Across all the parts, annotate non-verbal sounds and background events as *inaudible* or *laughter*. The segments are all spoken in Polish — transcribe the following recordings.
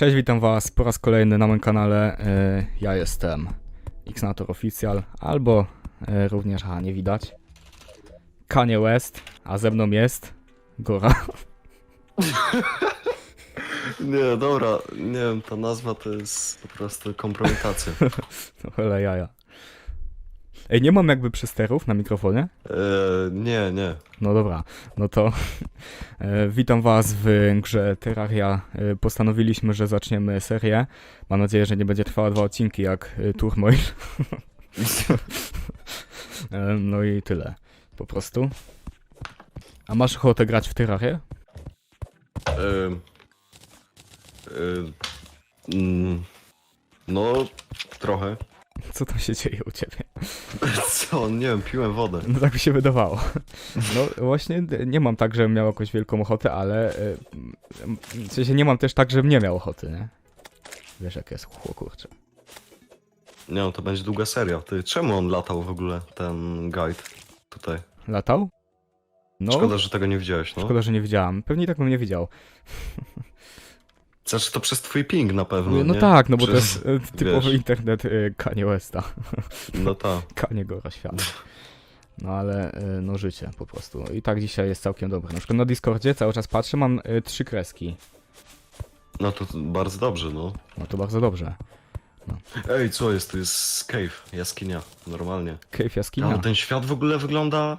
Cześć, witam was po raz kolejny na moim kanale. E, Ja jestem Xnator Official, albo e, również, a nie widać, Kanye West, a ze mną jest Gora. *laughs* Nie, dobra, nie wiem, ta nazwa to jest po prostu kompromitacja. *laughs* No ale jaja. Ej, nie mam jakby przysterów na mikrofonie? E, nie, nie. No dobra, no to *laughs* e, witam was w grze Terraria. E, postanowiliśmy, że zaczniemy serię. Mam nadzieję, że nie będzie trwała dwa odcinki jak e, Turmoil. *laughs* E, no i tyle. Po prostu. A masz ochotę grać w Terrarię? E, e, mm, no, trochę. Co tam się dzieje u ciebie? *laughs* Co, nie wiem, piłem wodę. No tak mi się wydawało. No właśnie nie mam tak, żebym miał jakąś wielką ochotę, ale m, w sensie nie mam też tak, żebym nie miał ochoty, nie? Wiesz jak jest, chło kurczę. Nie no, to będzie długa seria. Ty, czemu on latał w ogóle, ten guide tutaj? Latał? No, Szkoda, że tego nie widziałeś, no. Szkoda, że nie widziałam. Pewnie tak bym nie widział. Znaczy to przez twój ping na pewno, No nie? tak, no bo to Przez- jest e, typowy wiesz. internet e, Kanye Westa. *laughs* No tak. Kanye Gora świata. No ale e, no życie po prostu. I tak dzisiaj jest całkiem dobre. Na przykład na Discordzie cały czas patrzę, mam e, trzy kreski. No to bardzo dobrze, no. No to bardzo dobrze. Ej, co jest? To jest cave, jaskinia, normalnie. Cave jaskinia. Ale ten świat w ogóle wygląda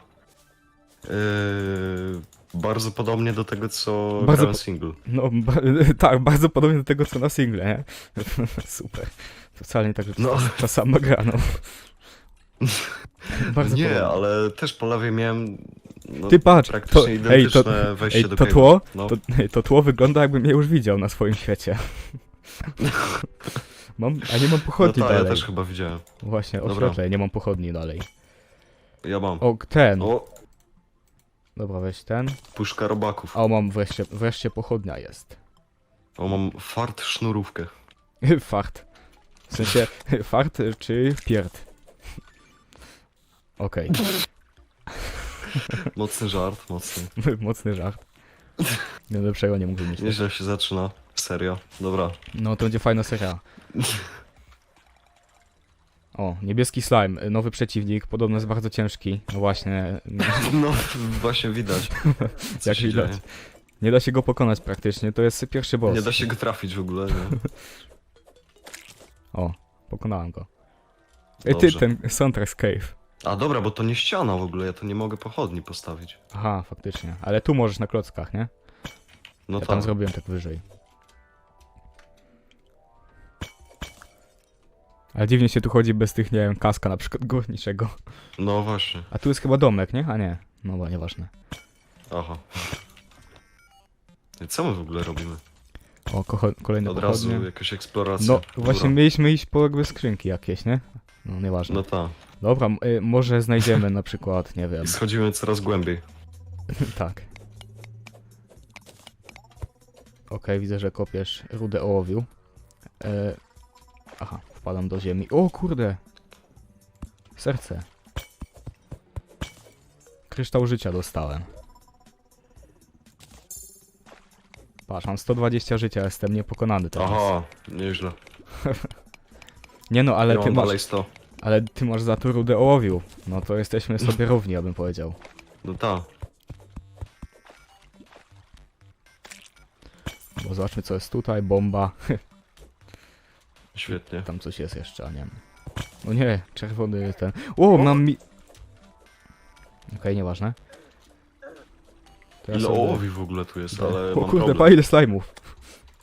bardzo podobnie do tego, co Bardzo single. No ba *laughs* tak, bardzo podobnie do tego co na single, nie? *laughs* Super. To wcale nie tak, że to No. ta sama gra, no. *laughs* Bardzo Nie, podobnie. ale też po lewej miałem no, Ty patrz, to, praktycznie ej, to, identyczne wejście ej, do to tło, No. to, ej, to tło wygląda jakbym je już widział na swoim świecie. Mam, a nie mam no pochodni tak, ja dalej. też chyba widziałem. Właśnie, oświetlę, nie mam pochodni dalej. Ja mam. O, ten. O, Dobra, weź ten. puszka robaków. O, mam wreszcie, wreszcie pochodnia jest. O, mam fart sznurówkę. *laughs* Fart. W sensie, *laughs* fart czy pierd? *laughs* Okej, Mocny żart, mocny. mocny żart. Nie lepszego nie mógł myśleć. Nieźle się zaczyna. Serio. Dobra. No to będzie fajna seria. O, niebieski slime, nowy przeciwnik, podobno jest bardzo ciężki. No właśnie, *laughs* No, właśnie widać. *laughs* Co Jak się widać. dzieje. nie da się go pokonać praktycznie, to jest pierwszy boss. Nie da się go trafić w ogóle, nie? *laughs* O, pokonałem go. Ej ty, Dobrze. ten soundtrack z Cave. A dobra, bo to nie ściana w ogóle, ja to nie mogę pochodni postawić. Aha, faktycznie. Ale tu możesz na klockach, nie? No ja tam tak. zrobiłem tak wyżej. Ale dziwnie się tu chodzi bez tych, nie wiem, kaska na przykład górniczego. No właśnie. A tu jest chyba domek, nie? A nie. No bo nieważne. Aha. I Co my w ogóle robimy? O, kocho- kolejne Od razu pochodnie. jakaś eksploracja. No, właśnie Dobra. mieliśmy iść po jakby skrzynki jakieś, nie? No, nieważne. No tak. Dobra, m- y, może znajdziemy na przykład, nie wiem, I schodzimy coraz głębiej. *laughs* tak. Okej, widzę, że kopiesz rudę ołowiu. E... Aha, wpadam do ziemi. O kurde! Serce. Kryształ życia dostałem. Patrz, mam 120 życia, jestem niepokonany teraz. Aha, nieźle. *laughs* Nie no, ale ja ty masz, dalej 100. ale ty masz za to rudę ołowiu. No to jesteśmy sobie równi, ja bym powiedział. No tak. Bo zobaczmy co jest tutaj, bomba. *laughs* Świetnie. Tam coś jest jeszcze, a nie wiem. O nie, czerwony ten. O, mam mi... Okej, nieważne. To ja Ile sobie- ołowi w ogóle tu jest, ale O mam kurde, problem. pa ile slajmów.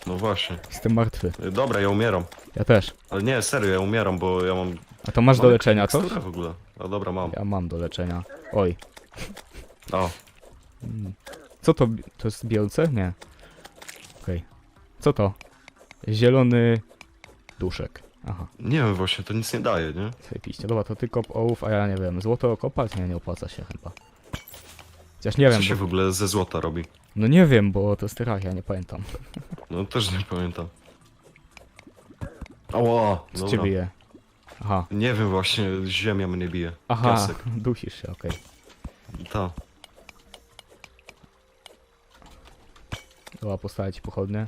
No właśnie. Jestem martwy. Y, Dobra, ja umieram. Ja też. Ale nie, serio, ja umieram, bo ja mam... A to masz do leczenia coś? teksturę w ogóle. A dobra, mam. Ja mam do leczenia. Oj. A, Mm. Co to? bi- To jest bielce? Nie. Okej. Co to? Zielony duszek. Aha, nie wiem właśnie, to nic nie daje, nie? zajebiście. Dobra, to ty kop ołów, a ja nie wiem. Złoto kopać? Nie, nie opłaca się chyba. Chociaż nie Co wiem, się bo... w ogóle ze złota robi? No nie wiem, bo to jest terraria, nie pamiętam. *laughs* No też nie pamiętam. Ała, Co dobra. cię bije? Aha. Nie wiem właśnie, ziemia mnie bije. Aha, Piasek. *laughs* dusisz się, okej. Ta. Dobra, postawię ci pochodnie.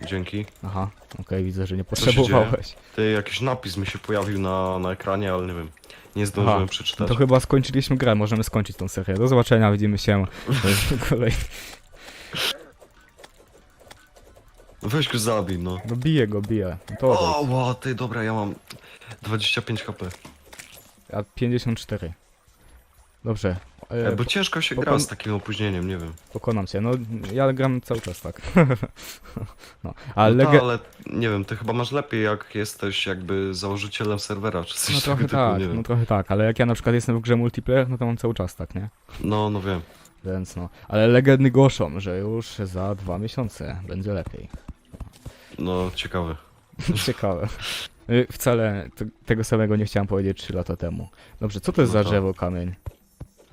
Dzięki. Aha, okej, widzę, że nie się potrzebowałeś. Ty, jakiś napis mi się pojawił na, na ekranie, ale nie wiem. Nie zdążyłem Aha, przeczytać. To chyba skończyliśmy grę, możemy skończyć tą serię. Do zobaczenia, widzimy się *laughs* w kolejnym. Weź go zabij, no. No bije go, bije. No To O, ła, ty, dobra, ja mam 25 HP. A 54. Dobrze. E, E, bo ciężko się gra z takim opóźnieniem, nie wiem. Pokonam cię. No, ja gram cały czas tak. *laughs* no, ale no ta, ale nie wiem, ty chyba masz lepiej jak jesteś jakby założycielem serwera, czy coś No trochę tego typu, tak, nie wiem. no trochę tak, ale jak ja na przykład jestem w grze multiplayer, no to mam cały czas tak, nie? No, no wiem. Więc no. Ale legendy głoszą, że już za dwa miesiące będzie lepiej. No, ciekawe. *laughs* Ciekawe. Y, Wcale tego samego nie chciałem powiedzieć 3 lata temu. Dobrze, co to jest No za to- drzewo kamień?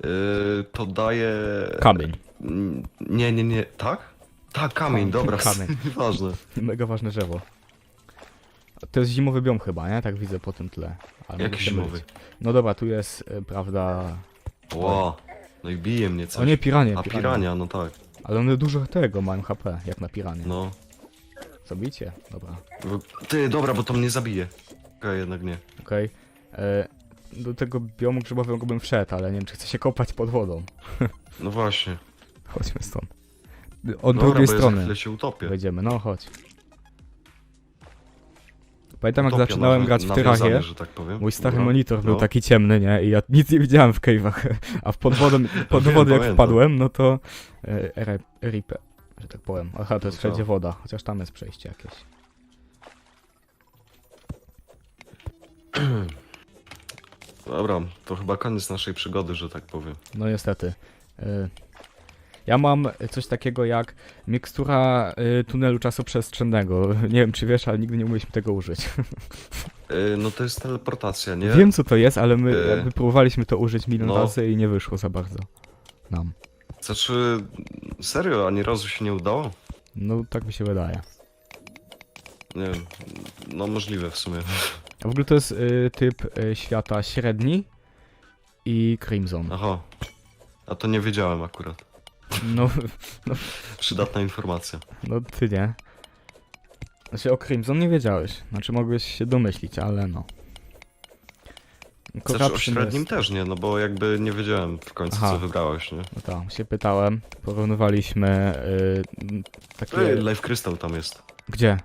Yy, to daje... Kamień. Mm, Nie, nie, nie. Tak? Tak, kamień, dobra. kamień. *laughs* Ważne. Mega ważne drzewo. To jest zimowy biom chyba, nie? Tak widzę po tym tle. Ale Jaki zimowy? mylić. No dobra, tu jest, y, prawda... Ło. No i bije mnie coś. O nie, piranie, A piranie. pirania, no tak. Ale one dużo tego mają HP, jak na piranie. No. Zabicie? Dobra. Ty, dobra, bo to mnie zabije. Okej, jednak nie. Okej. E, Do tego biomu grzybowego bym wszedł, ale nie wiem, czy chcę się kopać pod wodą. No właśnie. Chodźmy stąd. Od Dobra, drugiej bo ja za strony chwilę się utopię. wejdziemy, no chodź. Pamiętam jak Utopia zaczynałem nawi- grać w nawiązanie, Tyrachię, że tak powiem. mój stary Dobra. monitor był No. taki ciemny, nie? I ja nic nie widziałem w cave'ach, a w pod wodą, *laughs* pod Wiem, wodę jak pamiętam. wpadłem, no to e, RIP, że tak powiem. Aha, to jest No to- wszędzie woda, chociaż tam jest przejście jakieś. *clears throat* Dobra, to chyba koniec naszej przygody, że tak powiem. No niestety. Y, Ja mam coś takiego jak mikstura y, tunelu czasoprzestrzennego. Nie wiem czy wiesz, ale nigdy nie umieliśmy tego użyć. Yy, no to jest teleportacja, nie? Wiem co to jest, ale my Y, jakby próbowaliśmy to użyć milion no. razy i nie wyszło za bardzo. Nam. Znaczy, serio, ani razu się nie udało? No tak mi się wydaje. Nie wiem, no możliwe w sumie. A w ogóle to jest y, typ y, świata średni i Crimson. Aha, a to nie wiedziałem akurat. No, *laughs* Przydatna informacja. no ty nie. Znaczy o Crimson nie wiedziałeś. Znaczy mogłeś się domyślić, ale no. Znaczy o średnim też nie, no bo jakby nie wiedziałem w końcu Aha. co wybrałeś, nie? No tak, się pytałem, porównywaliśmy y, takie... Ej, Life Crystal tam jest. Gdzie?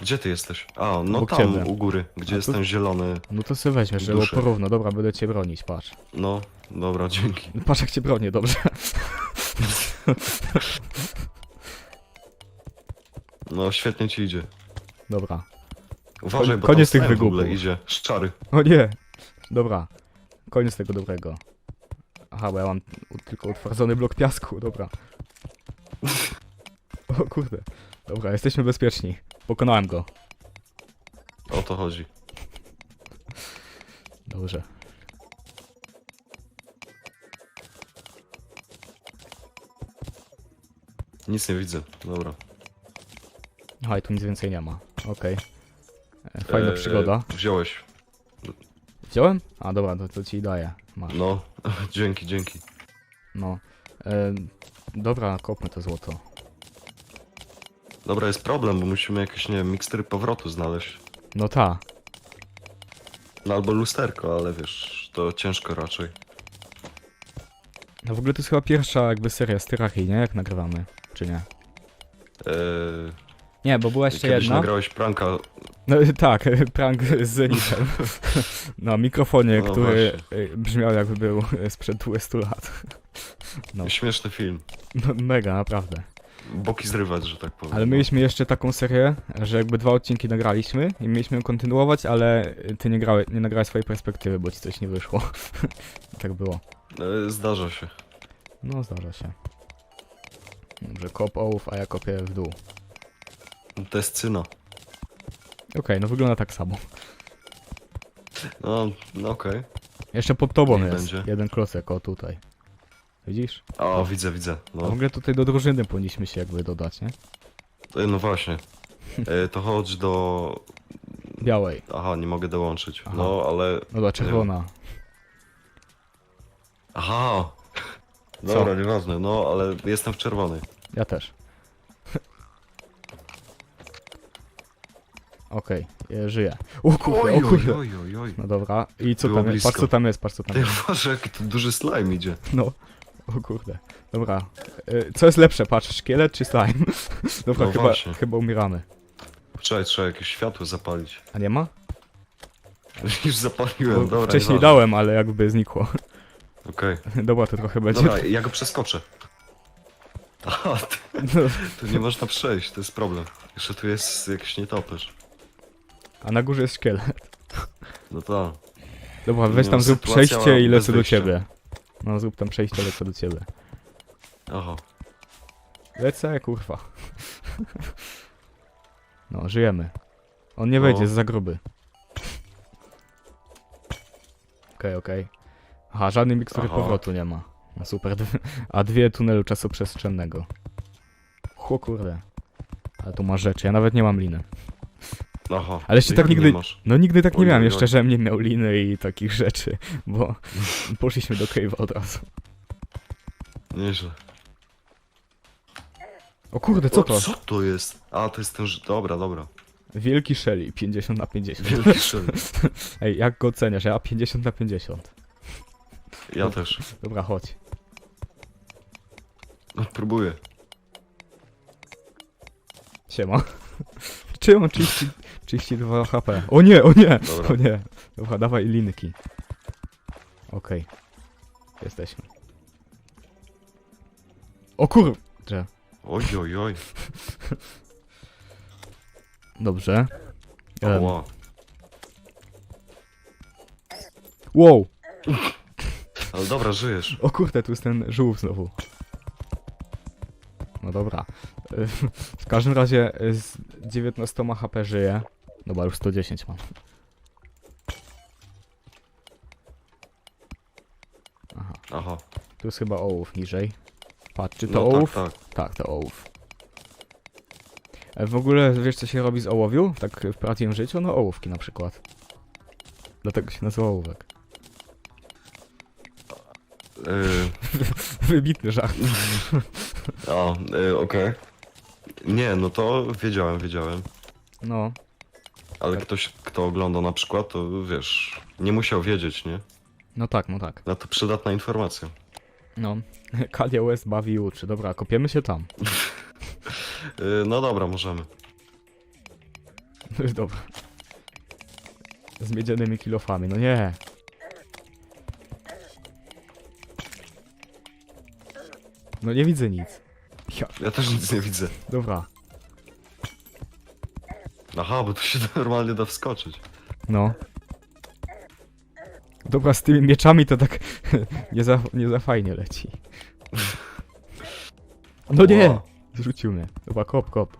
Gdzie ty jesteś? A, no Obok tam ciebie. u góry, gdzie A jest tu- ten zielony. No to sobie weźmiesz, żeby było Duszę. porówno. Dobra, będę cię bronić, patrz. No, dobra, dzięki. Patrz jak cię bronię, dobrze. No, świetnie ci idzie. Dobra. Uważaj, bo koniec tam tych slime w ogóle wygłupów. idzie. Szczary. O nie! Dobra. Koniec tego dobrego. Aha, bo ja mam u- tylko utwardzony blok piasku, dobra. O kurde. Dobra, jesteśmy bezpieczni. Pokonałem go. O to chodzi. Dobrze. Nic nie widzę. Dobra. Aha, i tu nic więcej nie ma. Okej. E, Fajna E, przygoda. Wziąłeś. Wziąłem? A dobra, to, to ci daję. Masz. No, *laughs* dzięki, dzięki. No. E, dobra, kopmy to złoto. Dobra, jest problem, bo musimy jakieś, nie wiem, mikstury powrotu znaleźć. No ta. No albo lusterko, ale wiesz, to ciężko raczej. No w ogóle to jest chyba pierwsza jakby seria z Tyrachii, nie? Jak nagrywamy. Czy nie? Eee, Nie, bo była jeszcze kiedyś jedna. nagrałeś pranka, No *laughs* tak, *laughs* prank z Zenitem. Na mikrofonie, No który y, brzmiał jakby był sprzed 20 lat. No. śmieszny film. No, mega, naprawdę. Boki zrywać, że tak powiem. Ale mieliśmy jeszcze taką serię, że jakby dwa odcinki nagraliśmy i mieliśmy ją kontynuować, ale ty nie, grałeś, nie nagrałeś swojej perspektywy, bo ci coś nie wyszło. *laughs* tak było. Eee, zdarza się. No, zdarza się. Dobrze, kop ołów, a ja kopię w dół. To jest cyna. Okej, no wygląda tak samo. No, no okej. Jeszcze pod tobą Niech jest będzie. jeden klocek, o tutaj. Widzisz? A, widzę, widzę. A w No, ogóle tutaj do drużyny powinniśmy się jakby dodać, nie? E, no właśnie. E, to chodź do... Białej. Aha, nie mogę dołączyć. Aha. No, ale... Dobra, czerwona. Aha! Dobra, nieważne, no, ale jestem w czerwonej. Ja też. *laughs* Okej, okay, żyję. O kurde, o kurde. oj, oj, oj. No dobra, i co Było tam jest? Patrz co blisko. tam jest, patrz co tam Ty jest. uważaj, jaki to duży slime idzie. No. O kurde. Dobra. Y, Co jest lepsze, patrz, szkielet czy slime? *laughs* Dobra, No chyba, właśnie. chyba umieramy. Poczekaj, trzeba jakieś światło zapalić. A nie ma? *laughs* Już zapaliłem, dobra. Wcześniej nieważne. dałem, ale jakby znikło. *laughs* Okej. Dobra, to trochę będzie. Dobra, ja go przeskoczę. Aha, ty- tu nie można przejść, to jest problem. Jeszcze tu jest jakiś nietoperz. a na górze jest szkielet. No to. Dobra, weź No, tam zrób sytuacja przejście i bez lecę do wyjścia. ciebie. No zrób tam przejście, lecę do ciebie. Aha. Lecę, kurwa. *laughs* No, żyjemy. On nie No. wejdzie, jest za gruby. Okej, okej. Aha, żadnej mikstury Aha. powrotu nie ma. No super. dw- *laughs* A dwie tunelu czasoprzestrzennego. O kurde. Ale tu ma rzeczy, ja nawet nie mam liny. Aha. Ale jeszcze tak nie nigdy- masz? No nigdy tak nie miałem jeszcze, oj. żebym nie miał liny i takich rzeczy, bo *laughs* poszliśmy do cave'a od razu. Nieźle. O kurde, co O, to? Co to jest? A, to jest ten... ż- Dobra, dobra. Wielki Shelly, 50 na 50. Wielki szyld. *laughs* Ej, jak go oceniasz? Ja 50 na 50. Ja też. Dobra, chodź. No, próbuję. Siema. *laughs* Czy on 30, 32 HP? O nie, o nie, Dobra. o nie. Dobra, dawaj linki. Okej. Jesteśmy. O kurczę. Oj, oj, oj. Dobrze. Em, Ła. wow. Ale dobra, żyjesz. O kurde, tu jest ten żółw znowu. No dobra. *laughs* W każdym razie y, z 19 HP żyję. Dobra, już 110 mam. Aha, Aha. tu jest chyba ołów niżej. Patrz, czy to No ołów? tak, tak. Tak, to ołów. E, W ogóle wiesz co się robi z ołowiu? Tak w prawdziwym życiu? No ołówki na przykład. Dlatego się nazywa ołówek. Yy, *laughs* Wybitny żart. a, yy, okej. Nie, no to wiedziałem, wiedziałem. No, Ale ktoś, kto ogląda na przykład, to wiesz, nie musiał wiedzieć, nie? no tak, no tak. No to przydatna informacja. No, *laughs* Kanye West bawi i uczy. Dobra, kopiemy się tam. Yy, *laughs* no dobra, możemy. *laughs* Dobra. Z miedzianymi kilofami, no nie. No nie widzę nic. Ja, Ja też nic nie widzę. dobra, Aha, bo tu się *laughs* normalnie da wskoczyć. no. Dobra, z tymi mieczami to tak *laughs* nie za, nie za fajnie leci. No nie! Ła. Zrzucił mnie. Dobra, kop, kop.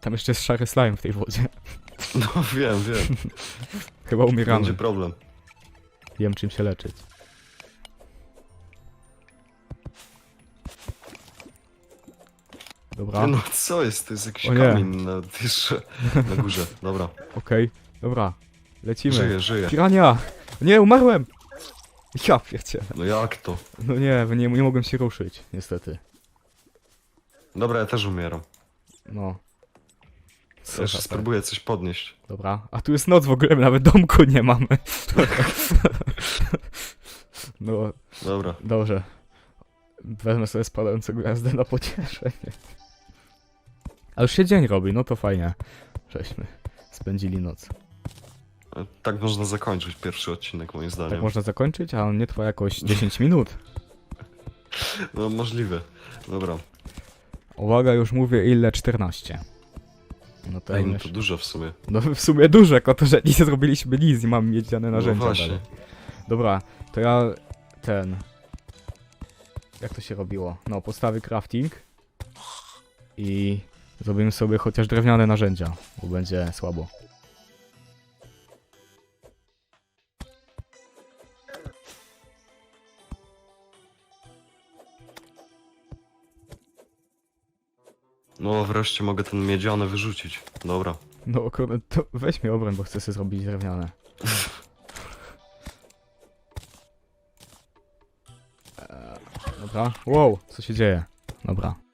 Tam jeszcze jest szary slime w tej wodzie. No wiem, wiem. *laughs* Chyba umieramy. Będzie problem. Wiem czym się leczyć. Dobra, No co jest? To jest jakiś kamień na, jeszcze na górze. Dobra, *laughs* okej, dobra. Lecimy. żyję, żyję. Pirania! Nie, umarłem! Ja pierdzielę. No jak to? No nie, nie, nie mogłem się ruszyć, niestety. Dobra, ja też umieram. No. Ja jeszcze spróbuję coś podnieść. Dobra, a tu jest noc w ogóle, nawet domku nie mamy. *laughs* No, Dobra. dobrze. Wezmę sobie spadającą gwiazdę na pocieszenie. A już się dzień robi, no to fajnie. Żeśmy spędzili noc. Tak można zakończyć pierwszy odcinek, moim Tak zdaniem. można zakończyć, a on nie trwa jakoś 10 *laughs* minut. No możliwe. Dobra. Uwaga, już mówię ile 14. No to, Ej, no to dużo w sumie. no w sumie duże, jako to, że nie zrobiliśmy nic i mam miedziane narzędzia. No właśnie. dalej. Dobra, to ja ten. Jak to się robiło? No, postawię crafting i zrobimy sobie chociaż drewniane narzędzia, bo będzie słabo. No wreszcie mogę ten miedziany wyrzucić. Dobra. No, kurde, to weź mi obroń, bo chcę sobie zrobić drewniane. Eee, *laughs* Dobra. Wow, co się dzieje? Dobra.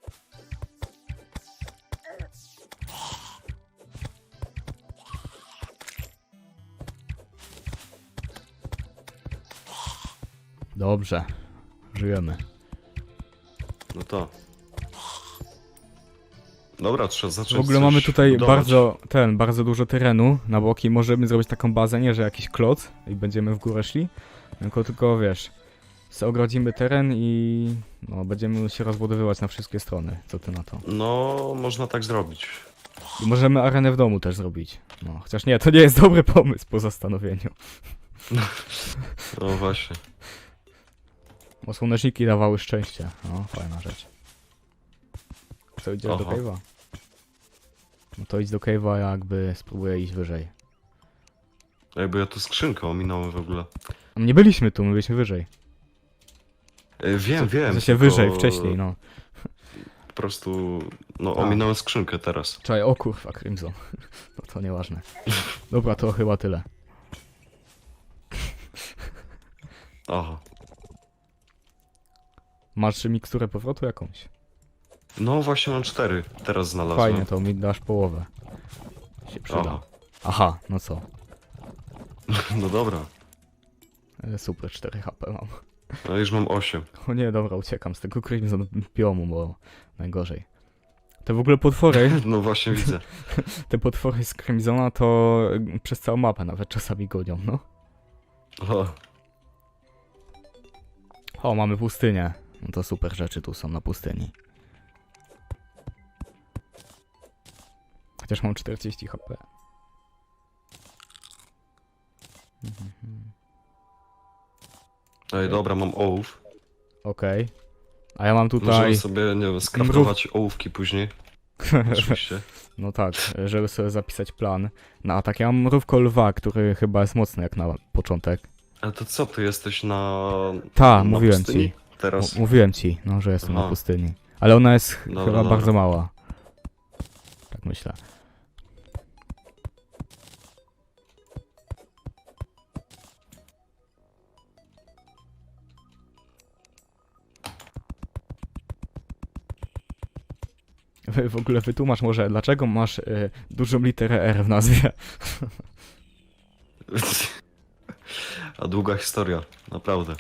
Dobrze. Żyjemy. No to. Dobra, trzeba zacząć W ogóle coś mamy tutaj budować. bardzo, ten, bardzo dużo terenu na boki. Możemy zrobić taką bazę, nie, że jakiś kloc i będziemy w górę szli. Tylko, tylko wiesz, ogrodzimy teren i no, będziemy się rozbudowywać na wszystkie strony. Co ty na to? No, można tak zrobić. I możemy arenę w domu też zrobić. No, chociaż nie, to nie jest dobry pomysł po zastanowieniu. *laughs* No właśnie. Bo słoneczniki dawały szczęście. No, fajna rzecz. Co, idziesz do Oho. cave'a? No to idź do cave'a, jakby spróbuję iść wyżej. Jakby ja tu skrzynkę ominąłem w ogóle. A my nie byliśmy tu, my byliśmy wyżej. E, Wiem, wiem. W sensie tylko wyżej, wcześniej, no. Po prostu, no A. ominąłem skrzynkę teraz. Czekaj, o kurwa, Crimson. *laughs* No to nieważne. Dobra, to chyba tyle. Aha. Masz miksturę powrotu jakąś? No właśnie mam cztery, teraz znalazłem. Fajnie, to mi dasz połowę. Się przyda. Aha. Aha, no co? *laughs* No dobra. E, Super, 4 HP mam. No już mam osiem. O nie, dobra, uciekam z tego Crimson biomu, bo najgorzej. Te w ogóle potwory, *laughs* No właśnie widzę. *laughs* te potwory z Crimsona to y, przez całą mapę nawet czasami gonią, no. O, O, mamy pustynię. No to super rzeczy tu są na pustyni. Chociaż mam 40 HP. Ej, dobra, mam ołów. Okej. A ja mam Możemy tutaj... sobie, nie wiem, skraftować ołówki później. *laughs* Oczywiście. no tak, żeby sobie zapisać plan na atak. Ja mam mrówko lwa, który chyba jest mocny jak na początek. Ale to co, ty jesteś na... Ta, na mówiłem pustyni? ci. Teraz? M- mówiłem ci, no, że jestem na Aha. pustyni. Ale ona jest ch- Dobra, chyba dobra. bardzo mała. Tak myślę. Wy- W ogóle wytłumacz może, dlaczego masz y, dużą literę R w nazwie? *laughs* A długa historia, naprawdę.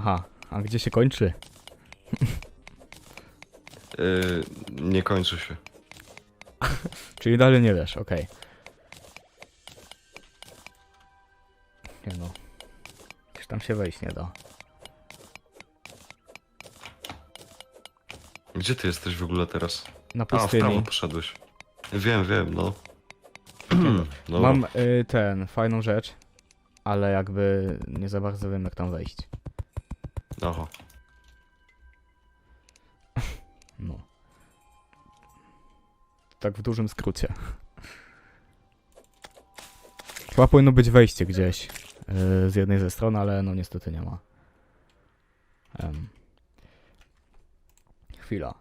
Aha, a gdzie się kończy? Yy, nie kończy się. *laughs* Czyli dalej nie wiesz, okej. Nie no. Już tam się wejść nie da. Gdzie ty jesteś w ogóle teraz? Na A, w prawo pustyni. poszedłeś. Wiem, wiem, no. *clears throat* Dobra. Mam y, ten, fajną rzecz, ale jakby nie za bardzo wiem jak tam wejść. Aha. No. Tak w dużym skrócie. Chyba powinno być wejście gdzieś y, z jednej ze stron, ale no niestety nie ma. Em. Chwila.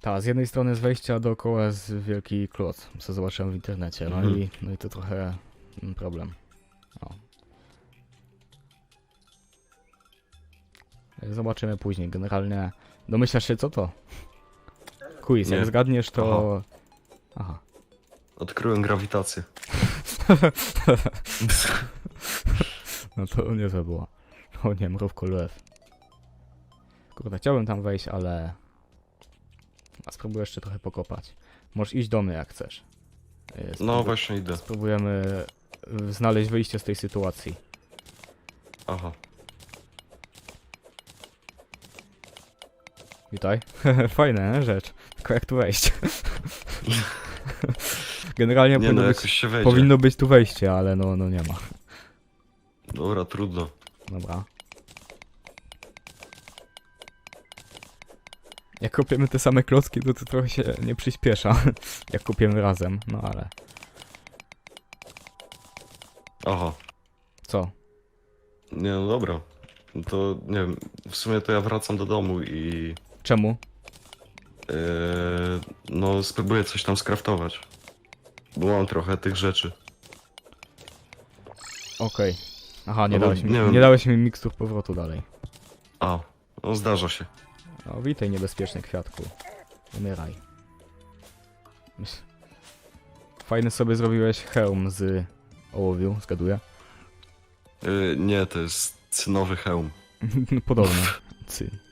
Ta, z jednej strony z wejścia dookoła jest wielki kloc, co zobaczyłem w internecie, no, Mhm. i, no i to trochę mm, problem. O. Zobaczymy później, generalnie domyślasz się co to? Quiz, jak Nie. zgadniesz to... Aha. Odkryłem grawitację. *laughs* No to nie to było. O nie, mrówko lew. Kurde, chciałbym tam wejść, ale... A spróbuję jeszcze trochę pokopać. Możesz iść do mnie jak chcesz. Yy, No spróbuj- właśnie idę. Spróbujemy y, znaleźć wyjście z tej sytuacji. Aha. Witaj. *laughs* Fajna nie? rzecz. Tylko jak tu wejść? *laughs* Generalnie Nie powinno, no, być, się wejdzie. powinno być tu wejście, ale no, no nie ma. Dobra, trudno. Dobra. Jak kopiemy te same klocki, to to trochę się nie przyspiesza. *laughs* Jak kopiemy razem, no ale... Aha. Co? Nie no dobra. No To nie wiem, w sumie to ja wracam do domu i... Czemu? Yy, no spróbuję coś tam skraftować. Bo mam trochę tych rzeczy. Okej. Aha, nie No bo dałeś, mi, nie nie, wiem. dałeś mi mikstur powrotu dalej. A, no zdarza się. No, witaj niebezpieczny kwiatku. Umieraj. Fajny sobie zrobiłeś hełm z ołowiu, zgaduję. Y, nie, to jest cynowy hełm. *laughs* Podobno. Cy.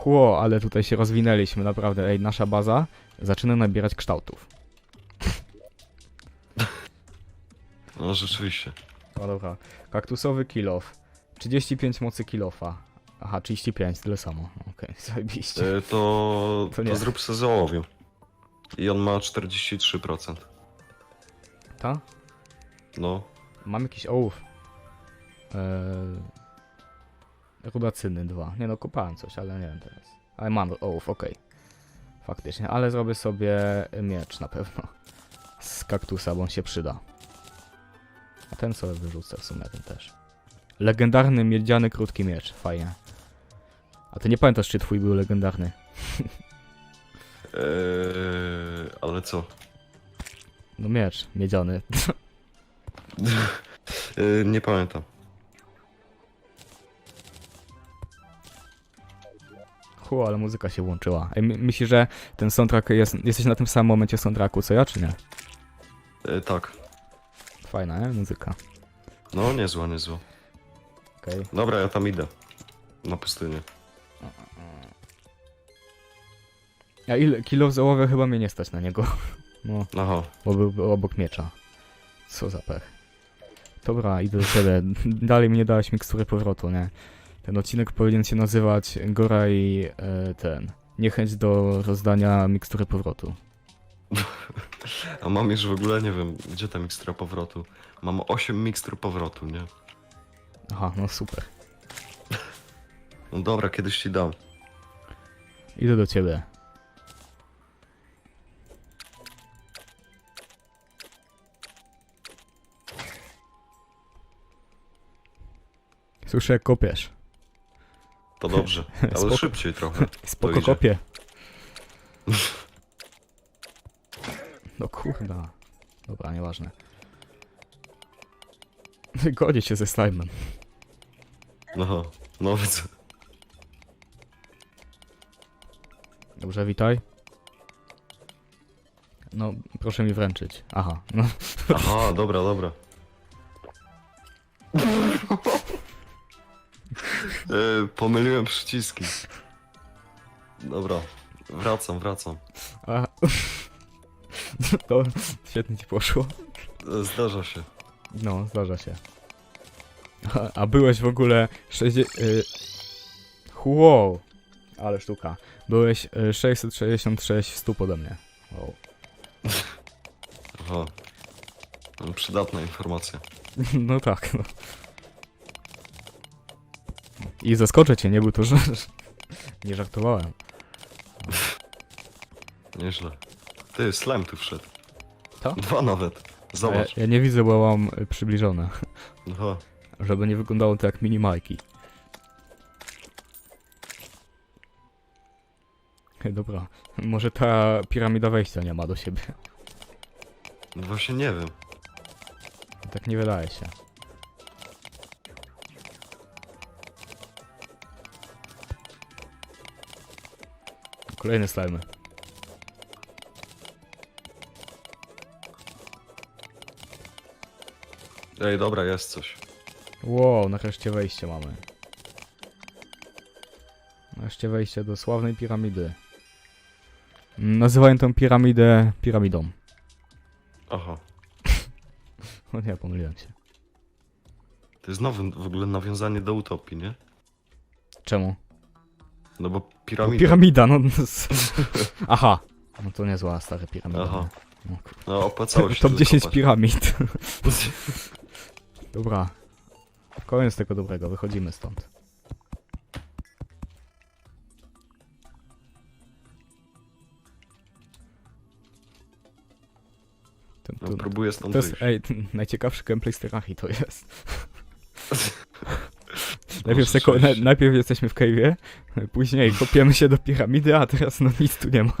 Chło, ale tutaj się rozwinęliśmy, naprawdę. Ej, nasza baza zaczyna nabierać kształtów. No rzeczywiście. O dobra. Kaktusowy kilof. 35 mocy kilofa. Aha, 35, tyle samo. Okej, *laughs* zajebiście. Y, to, *laughs* To to, nie. zrób se z ołowiu. I on ma 43%. Ta? No, Mam jakiś ołów. Eee... Rudacyny 2. Nie no, kopałem coś, ale nie wiem teraz. Ale mam ołów, okej. Faktycznie, ale zrobię sobie miecz na pewno. Z kaktusa, bo on się przyda. A ten sobie wyrzucę w sumie, ten też. Legendarny miedziany krótki miecz, fajnie. A ty nie pamiętasz, czy twój był legendarny? *laughs* Eee, ale co? No miecz, miedziany. *laughs* Eee, nie pamiętam. Hu, ale muzyka się włączyła. Ej, my- myślisz, że ten soundtrack jest... Jesteś na tym samym momencie soundtracku, co ja, czy nie? Eee, tak. Fajna, nie? Muzyka. No, niezła, niezła. Okej. Dobra, ja tam idę. Na pustynię. A ile kilo z ołowia chyba mnie nie stać na niego. *laughs* No, Aha. bo byłby obok miecza. Co za pech. Dobra, idę do ciebie. *laughs* Dalej mi nie dałeś mikstury powrotu, nie? Ten odcinek powinien się nazywać Gora i e, ten. Niechęć do rozdania mikstury powrotu. *laughs* A mam już w ogóle, nie wiem, gdzie ta mikstura powrotu. Mam 8 mikstur powrotu, nie? Aha, no super. No dobra, kiedyś ci dam. Idę do ciebie. Słyszę, jak kopiesz. To dobrze, *laughs* ale Spoko. szybciej trochę. *laughs* Spoko idzie. kopię. *laughs* No kurda. Dobra, nieważne. Godzi się ze slime'em. No, no widzę. Dobrze, witaj. No, proszę mi wręczyć. Aha, no. Aha, dobra, dobra. E, pomyliłem przyciski. Dobra, wracam, wracam. A... *laughs* To świetnie ci poszło. E, Zdarza się. No, zdarza się. A, a byłeś w ogóle 60... Y... Wow! Ale sztuka. Byłeś y, 666 stóp ode mnie. Wow. *laughs* Aha. No, Przydatna informacja. *laughs* No tak, no. I zaskoczę cię, nie był to żart. Nie żartowałem. Nieźle. Ty, slime tu wszedł. To? Dwa nawet. Ja, Zobacz. ja nie widzę, bo mam y, przybliżone. Aha. Żeby nie wyglądało to jak mini majki. Hej, Dobra, może ta piramida wejścia nie ma do siebie. No właśnie nie wiem. Tak nie wydaje się. Kolejne slimy. Ej, dobra, jest coś. Wow, nareszcie wejście mamy. Nareszcie wejście do sławnej piramidy. Nazywają tą piramidę piramidą. Aha. *laughs* O nie, pomyliłem się. To jest nowe w ogóle nawiązanie do utopii, nie? Czemu? No bo piramida. Piramida, no. s- *laughs* Aha. No to niezła stara piramida. Aha. No, kur- No opłacało się *laughs* Top to 10 zakopać. piramid. *laughs* Dobra. Koniec tego dobrego, wychodzimy stąd. Ten, No, to, próbuję stąd to jest, wyjść. ej, ten najciekawszy gameplay z Terrarii to jest. Najpierw, seko, na, najpierw jesteśmy w cave'ie, *laughs* później kopiemy się do piramidy, a teraz no nic tu nie ma.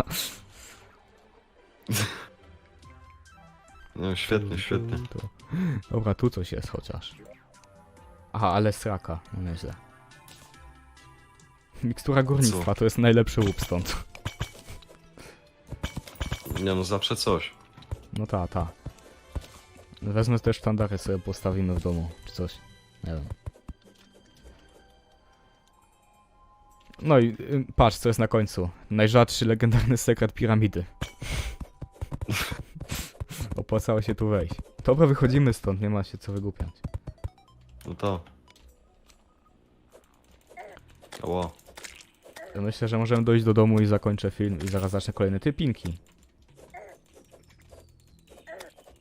No świetnie, świetnie. Dobra, tu coś jest chociaż. Aha, ale sraka, no nieźle. Mikstura górnictwa to jest najlepszy łup stąd. Nie no, zawsze coś. No ta, ta. Wezmę też sztandary sobie postawimy w domu, czy coś. Nie wiem. No i y, patrz, co jest na końcu. Najrzadszy legendarny sekret piramidy. Opłacało się tu wejść. Dobra, wychodzimy stąd, nie ma się co wygłupiać. No to. Ło. Ja Myślę, że możemy dojść do domu i zakończę film i zaraz zacznę kolejny typinki.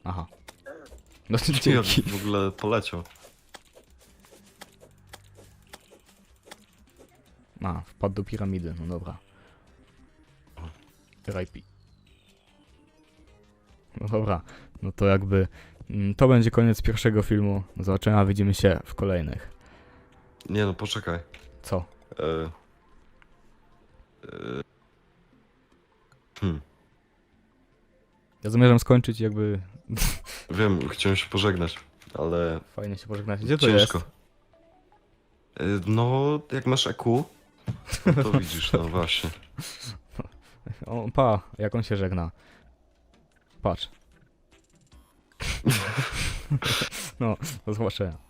Aha. No dzięki. W ogóle poleciał. A, wpadł do piramidy, no dobra. RIP. No dobra, no to jakby mm, to będzie koniec pierwszego filmu. Do zobaczenia, widzimy się w kolejnych. Nie no, poczekaj. Co? E... Hmm. Ja zamierzam skończyć jakby *laughs* Wiem, chciałem się pożegnać, ale fajnie się pożegnać. Gdzie to ciężko. jest? E, No, jak masz EQ, no to widzisz, no właśnie. O, pa, jak on się żegna. Patrz. *laughs* No, do zobaczenia.